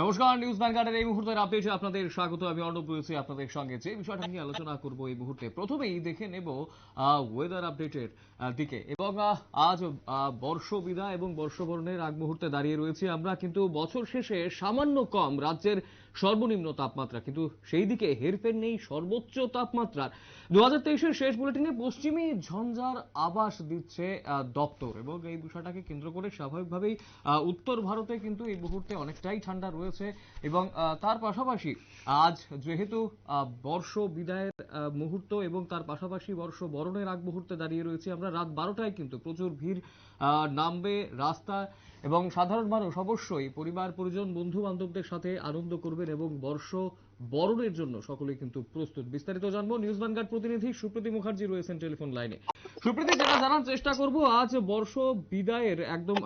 নমস্কার নিউজ ভ্যানগার্ডের এই মুহূর্তের আপডেটে আপনাদের স্বাগত। আমি অর্ণব রয়েছি আপনাদের সঙ্গে যে বিষয়টা নিয়ে আলোচনা করব এই মুহূর্তে। প্রথমেই দেখে নেব ওয়েদার আপডেটের দিকে। এবং আজ আহ, বর্ষ বিদায় এবং বর্ষবরণের আগ মুহূর্তে দাঁড়িয়ে রয়েছি আমরা। কিন্তু বছর শেষে সামান্য কম রাজ্যের সর্বনিম্ন তাপমাত্রা। কিন্তু সেই দিকে হেরফের নেই সর্বোচ্চ তাপমাত্রার। দু হাজার শেষ বুলেটিনে পশ্চিমী ঝঞ্ঝার আবাস দিচ্ছে দপ্তর। এবং এই বিষয়টাকে কেন্দ্র করে স্বাভাবিকভাবেই উত্তর ভারতে কিন্তু এই মুহূর্তে অনেকটাই ঠান্ডা রয়েছে এবং তার পাশাপাশি আজ যেহেতু বর্ষ বিদায়ের মুহূর্ত এবং তার পাশাপাশি বর্ষ বরণের আগ মুহূর্তে দাঁড়িয়ে রয়েছে, আমরা রাত বারোটায় কিন্তু প্রচুর ভিড় নামবে রাস্তা এবং সাধারণ মানুষ অবশ্যই পরিবার, পরিজন বন্ধু বান্ধবদের সাথে আনন্দ করবেন এবং বর্ষ বরণের জন্য সকলেই কিন্তু প্রস্তুত। বিস্তারিত জানব নিউজ ভ্যানগার্ড প্রতিনিধি সুপ্রীতি মুখার্জি রয়েছেন টেলিফোন লাইনে। সুপ্রীতি, যেটা জানার চেষ্টা করব, আজ বর্ষ বিদায়ের একদম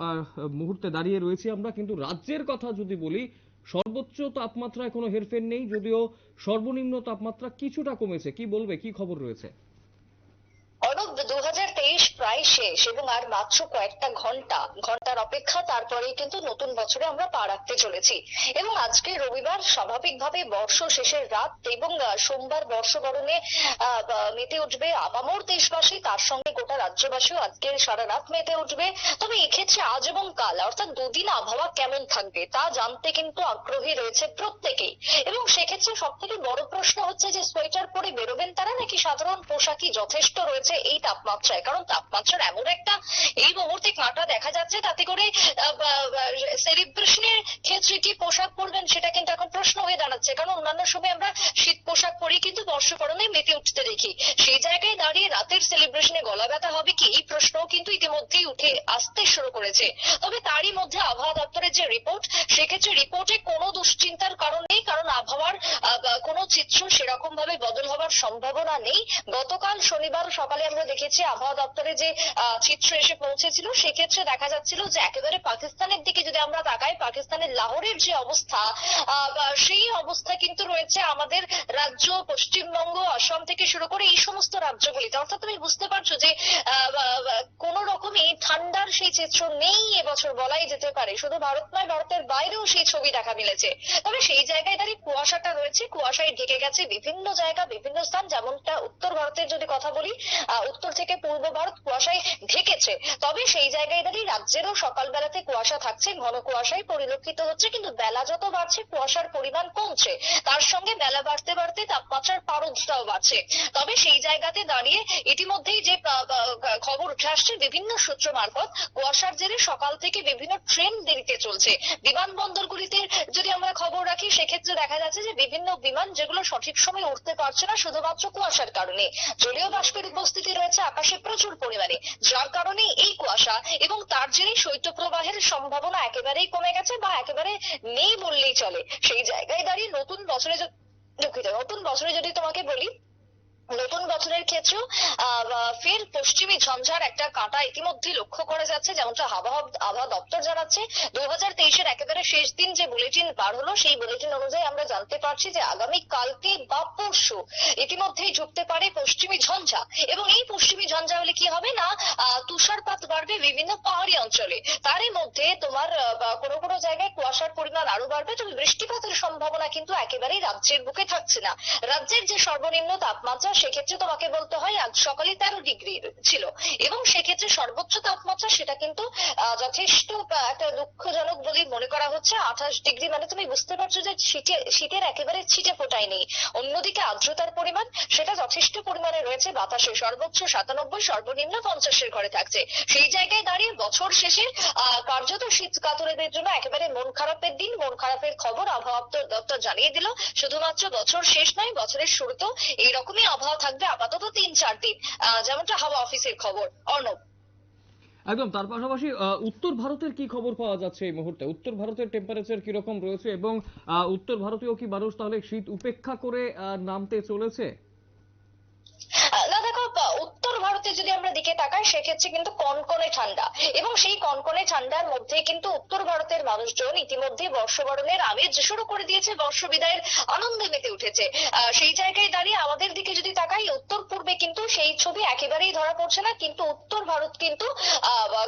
মুহূর্তে দাঁড়িয়ে রয়েছি আমরা, কিন্তু রাজ্যের কথা যদি বলি সর্বোচ্চ তাপমাত্রায় কোনো হেরফের নেই, যদিও সর্বনিম্ন তাপমাত্রা কিছুটা কমেছে। কি বলবে? কি খবর রয়েছে? শেষ এবং আর মাত্র কয়েকটা ঘণ্টা, ঘণ্টার অপেক্ষা, তারপরেই কিন্তু নতুন বছরে আমরা পা রাখতে চলেছি। এবং আজকে রবিবার স্বাভাবিকভাবে বর্ষ শেষের রাত এবং সোমবার বর্ষবরণে মেতে উঠবে আপামর দেশবাসী, তার সঙ্গে গোটা রাজ্যবাসীও আজকে সারা রাত মেতে উঠবে। তবে এক্ষেত্রে আজ এবং কাল, অর্থাৎ দুদিন আবহাওয়া কেমন থাকবে, তা জানতে কিন্তু আগ্রহী রয়েছে প্রত্যেকেই। এবং সেক্ষেত্রে সব থেকে বড় প্রশ্ন হচ্ছে যে, সোয়েটার পরে বেরোবেন তারা নাকি সাধারণ পোশাকই যথেষ্ট রয়েছে এই তাপমাত্রায়? কারণ তাপমাত্রার এমন একটা এই মুহূর্তে কাঁটা দেখা যাচ্ছে, তাতে করে সেলিব্রেশনের ক্ষেত্রে কি পোশাক পরবেন সেটা কিন্তু এখন প্রশ্ন হয়ে দাঁড়াচ্ছে। কারণ অন্যান্য সময় আমরা শীত পোশাক পরে, কিন্তু বর্ষবরণে মেতে উঠতে দেখি। সেই জায়গায় দাঁড়িয়ে রাতের সেলিব্রেশনে গলা ব্যথা হবে কি? এই প্রশ্নও কিন্তু ইতিমধ্যেই উঠে আসতে শুরু করেছে। তবে তারই মধ্যে আবহাওয়া দপ্তরের যে রিপোর্ট সেক্ষেত্রে রিপোর্টে কোনো দুশ্চিন্তার কারণ নেই, কারণ আবহাওয়ার কোনো চিত্র সেরকম ভাবে বদল হওয়ার সম্ভাবনা নেই। গতকাল শনিবার সকালে আমরা দেখেছি আবহাওয়া দপ্তরে যে চিত্র এসে পৌঁছেছিল। সেক্ষেত্রে দেখা যাচ্ছিল যে একেবারে পাকিস্তানের দিকে যদি আমরা তাকাই, পাকিস্তানের লাহোরের যে অবস্থা সেই অবস্থা কিন্তু রয়েছে আমাদের রাজ্য পশ্চিমবঙ্গ, অসম থেকে শুরু করে এই সমস্ত রাজ্যগুলিতে। অর্থাৎ তুমি বুঝতে পারছ যে কোনো রকমই ঠান্ডার সেই চিত্র নেই এবছর বলাই যেতে পারে। শুধু ভারত নয়, ভারতের বাইরেও সেই ছবি দেখা মিলেছে। তবে সেই জায়গায় দাঁড়িয়ে কুয়াশাটা রয়েছে। কুয়াশায় ঢেকে গেছে বিভিন্ন জায়গা, বিভিন্ন স্থান, যেমনটা উত্তর ভারতের যদি কথা বলি উত্তর থেকে পূর্ব ভারত কুয়াশায় ঢেকেছে। তবে সেই জায়গায় দাঁড়িয়ে রাজ্যেরও সকালবেলাতে কুয়াশা থাকছে, ঘন কুয়াশায় পরিলক্ষিত হচ্ছে, কিন্তু বেলা যত বাড়ছে, কুয়াশার পরিমাণ কমছে। তার সঙ্গে বেলা বাড়তে বাড়তে তাপমাত্রার পারদটাও বাড়ছে। তবে সেই জায়গাতে দাঁড়িয়ে ইতিমধ্যেই যে খবর উঠে আসছে, বিভিন্ন সূত্র মারফত কুয়াশার জেরে সকাল থেকে বিভিন্ন ট্রেন দেরিতে চলছে। বিমানবন্দরগুলিতে যদি আমরা খবর রাখি, সেক্ষেত্রে দেখা যাচ্ছে যে বিভিন্ন বিমান যেগুলো সঠিক সময় উঠতে পারছে না, শুধুমাত্র কুয়াশার কারণে। জলীয় বাষ্পের উপস্থিতি রয়েছে আকাশে প্রচুর পরিমাণে, যার কারণে এই কুয়াশা এবং তার জেরে শৈত্যপ্রবাহের সম্ভাবনা একেবারেই কমে গেছে বা একেবারে নেই বললেই চলে। সেই জায়গায় দাঁড়িয়ে নতুন বছরে দুঃখিত, নতুন বছরে যদি তোমাকে বলি নতুন বছরের ক্ষেত্রেও ফের পশ্চিমী ঝঞ্ঝার একটা কাঁটা ইতিমধ্যে লক্ষ্য করা যাচ্ছে, যেমনটা আবহাওয়া দপ্তর জানাচ্ছে। দু হাজার তেইশের একেবারে শেষ দিন যে বুলেটিন বার হলো, সেই বুলেটিন অনুযায়ী আমরা জানতে পারছি যে আগামী কালকে বা পরশু ইতিমধ্যেই ঢুকতে পারে পশ্চিমী ঝঞ্ঝা। এবং এই পশ্চিমী ঝঞ্ঝা হলে কি হবে না? তুষারপাত বাড়বে বিভিন্ন পাহাড়ি অঞ্চলে। তারই মধ্যে তোমার কোনো কোনো জায়গায় কুয়াশার পরিমাণ আরও বাড়বে, তবে বৃষ্টিপাতের সম্ভাবনা কিন্তু একেবারেই রাজ্যের বুকে থাকছে না। রাজ্যের যে সর্বনিম্ন তাপমাত্রা সেক্ষেত্রে তোমাকে বলতে হয়, আজ সকালে তেরো ডিগ্রি ছিল। এবং সেক্ষেত্রে সর্বোচ্চ তাপমাত্রা সেটা কিন্তু যথেষ্ট একটা দুঃখজনক বলে মনে করা হচ্ছে। আঠাশ ডিগ্রি মানে তুমি বুঝতে পারছ যে শীতে, শীতের একেবারে ছিটে ফোটাই নেই। অন্যদিকে আর্দ্রতার পরিমাণ, সেটা যথেষ্ট পরিমাণে রয়েছে বাতাসে। সর্বোচ্চ সাতানব্বই, সর্বনিম্ন পঞ্চাশের ঘরে থাকছে। সেই জায়গায় দাঁড়িয়ে বছর শেষে কার্যত শীত কাতরেদের জন্য একেবারে মন খারাপের দিন, মন খারাপের খবর আবহাওয়া দপ্তর জানিয়ে দিল। শুধুমাত্র বছর শেষ নয়, বছরের শুরুতেও এইরকমই আবহাওয়া থাকবে আপাতত তিন, চার দিন। যেমনটা হাওয়া অফিসের খবর। অর্ণব। একদম, তার পাশাপাশি উত্তর ভারতের কি খবর পাওয়া যাচ্ছে এই মুহূর্তে? উত্তর ভারতের টেম্পারেচার কীরকম রয়েছে এবং উত্তর ভারতীয় কি মানুষ তাহলে শীত উপেক্ষা করে নামতে চলেছে? তাকায় সেক্ষেত্রে কিন্তু কনকনে ঠান্ডা। এবং সেই কনকনে ঠান্ডার মধ্যে কিন্তু উত্তর ভারতের মানুষজন ইতিমধ্যে বর্ষবরণের আমেজ শুরু করে দিয়েছে বর্ষ বিদায়ের আনন্দে মেতে উঠেছে। সেই জায়গায় দাঁড়িয়ে আমাদের দিকে যদি তাকাই, উত্তর পূর্বে কিন্তু সেই ছবি একেবারেই ধরা পড়ছে না, কিন্তু উত্তর ভারত কিন্তু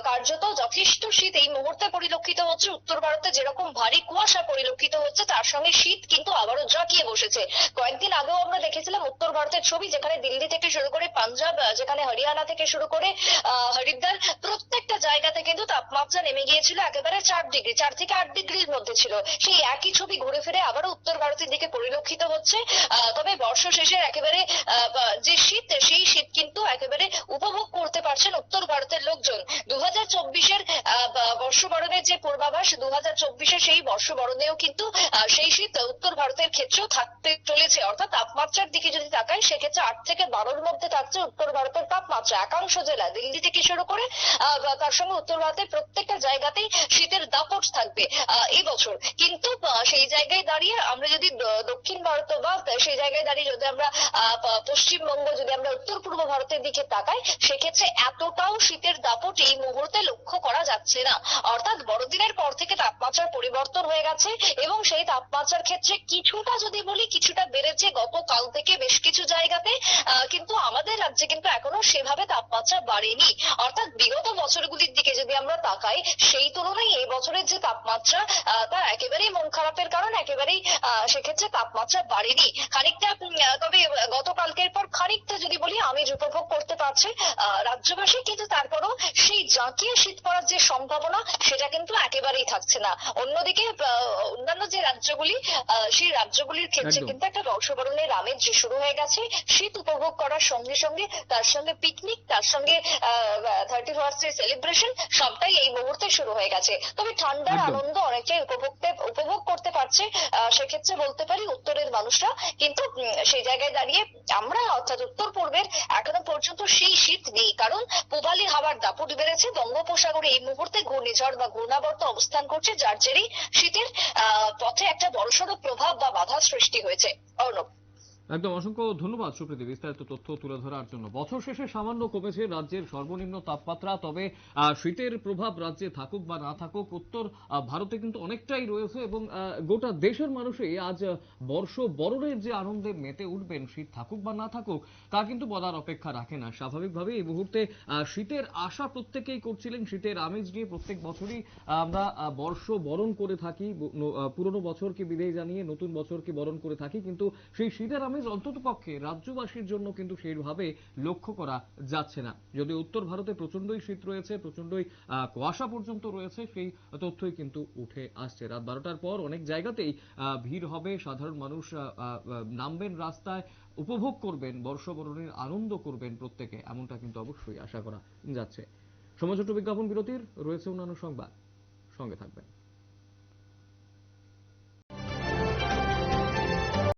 কার্যত যথেষ্ট শীত। এই মুহূর্তে পরিলক্ষিত হচ্ছে, উত্তর ভারতে যেরকম ভারী কুয়াশা পরিলক্ষিত হচ্ছে, তার সঙ্গে শীত কিন্তু আবারও জাঁকিয়ে বসেছে। কয়েকদিন আগেও আমরা দেখেছিলাম উত্তর ভারতের ছবি, যেখানে দিল্লি থেকে শুরু করে পাঞ্জাব যেখানে হরিয়ানা থেকে শুরু করে হরিদ্বার, প্রত্যেকটা জায়গাতে কিন্তু তাপমাত্রা নেমে গিয়েছিল একেবারে চার ডিগ্রি, চার থেকে আট ডিগ্রির মধ্যে ছিল। সেই একই ছবি ঘুরে ফিরে আবারও উত্তর ভারতের দিকে পরিলক্ষিত হচ্ছে। তবে বর্ষ শেষের একেবারে যে শীত, সেই শীত কিন্তু একেবারে উপভোগ করতে পারছেন উত্তর ভারতের লোকজন। হাজার চব্বিশের বর্ষবরণের যে পূর্বাভাস দু হাজার চব্বিশে সেই বর্ষবরণেও কিন্তু সেই শীত উত্তর ভারতের ক্ষেত্রেও থাকতে চলেছে। অর্থাৎ তাপমাত্রার দিকে যদি তাকাই সেক্ষেত্রে আট থেকে বারোর মধ্যে থাকছে উত্তর ভারতের তাপমাত্রা। একাংশ জেলা দিল্লি থেকে শুরু করে তার সঙ্গে উত্তর ভারতের প্রত্যেকটা জায়গাতেই শীতের দাপট থাকবে আহ, এই বছর। কিন্তু সেই জায়গায় দাঁড়িয়ে আমরা যদি ভারত বা সেই জায়গায় দাঁড়িয়ে যদি আমরা পশ্চিমবঙ্গ যদি আমরা উত্তর পূর্ব ভারতের দিকে তাকাই, সেক্ষেত্রে এতটাও শীতের দাপট এই মুহূর্তে লক্ষ্য করা যাচ্ছে না। অর্থাৎ বড়দিনের পর থেকে তাপমাত্রার পরিবর্তন হয়ে গেছে এবং সেই তাপমাত্রার ক্ষেত্রে কিছুটা যদি বলি, কিছুটা বেড়েছে গতকাল থেকে বেশ কিছু জায়গাতে কিন্তু আমাদের রাজ্যে কিন্তু এখনও সেভাবে তাপমাত্রা বাড়েনি। অর্থাৎ বিগত বছরগুলির দিকে যদি আমরা তাকাই, সেই তুলনায় এই বছরের যে তাপমাত্রা তা একেবারেই মন খারাপের কারণ, একেবারেই সেক্ষেত্রে তাপমাত্রা বাড়েনি। খানিকটা তবে গতকালকের পর খানিকটা যদি বলি আমেজ উপভোগ করতে পারছে রাজ্যবাসী। কিন্তু তারপরও সেই জাঁকিয়ে শীত পড়ার যে সম্ভাবনা সেটা কিন্তু একেবারেই থাকছে না। অন্যদিকে অন্যান্য যে রাজ্যগুলি সেই রাজ্যগুলির ক্ষেত্রে কিন্তু একটা বর্ষবরণের আমেজ যে শুরু হয়ে গেছে শীত উপভোগ করার সঙ্গে সঙ্গে তার সঙ্গে পিকনিক তার সঙ্গে থার্টি ফার্স্ট সেলিব্রেশন সবটাই এই মুহূর্তে শুরু হয়ে গেছে। তবে ঠান্ডার আনন্দ অনেকটাই উপভোগতে উপভোগ করতে পারছে। আহ, সেক্ষেত্রে বলতে পারি উত্তরের মানুষরা। কিন্তু সেই জায়গায় দাঁড়িয়ে আমরা, অর্থাৎ উত্তর পূর্বের, এখনও পর্যন্ত সেই শীত নেই। কারণ পূবালি হাওয়ার দাপট বেড়েছে। বঙ্গোপসাগরে এই মুহূর্তে ঘূর্ণিঝড় বা ঘূর্ণাবর্ত অবস্থান করছে, যার জেরেই শীতের পথে একটা বড়সড় প্রভাব বা বাধা সৃষ্টি হয়েছে। অর্ণব। একদম অসংখ্য ধন্যবাদ, সুপ্রীতি। বিস্তারিত তথ্য তুলে ধরার জন্য। বছর শেষে সামান্য কমেছে রাজ্যের সর্বনিম্ন তাপমাত্রা, তবে শীতের প্রভাব রাজ্যে থাকুক বা না থাকুক, উত্তর ভারতে কিন্তু অনেকটাই রয়েছে এবং গোটা দেশের মানুষই আজ বর্ষ বরণের যে আনন্দে মেতে উঠবেন, শীত থাকুক বা না থাকুক, তা কিন্তু বলার অপেক্ষা রাখে না। স্বাভাবিকভাবে এই মুহূর্তে শীতের আশা প্রত্যেকেই করছিলেন, শীতের আমেজ নিয়ে প্রত্যেক বছরই আমরা বর্ষ বরণ করে থাকি পুরনো বছরকে বিদায় জানিয়ে নতুন বছরকে বরণ করে থাকি, কিন্তু সেই শীতের আমেজ অন্তত পক্ষে রাজ্যবাসীর জন্য কিন্তু সেইভাবে লক্ষ্য করা যাচ্ছে না। যদি উত্তর ভারতে প্রচন্ডই শীত রয়েছে প্রচন্ডই কুয়াশা পর্যন্ত রয়েছে, সেই তথ্যই কিন্তু উঠে আসছে। রাত বারোটার পর অনেক জায়গাতেই ভিড় হবে। সাধারণ মানুষ নামবেন রাস্তায়, উপভোগ করবেন, বর্ষবরণের আনন্দ করবেন প্রত্যেকে। এমনটা কিন্তু অবশ্যই আশা করা যাচ্ছে। সময় ছোট্ট বিজ্ঞাপন বিরতির, রয়েছে অন্যান্য সংবাদ। সঙ্গে থাকবেন।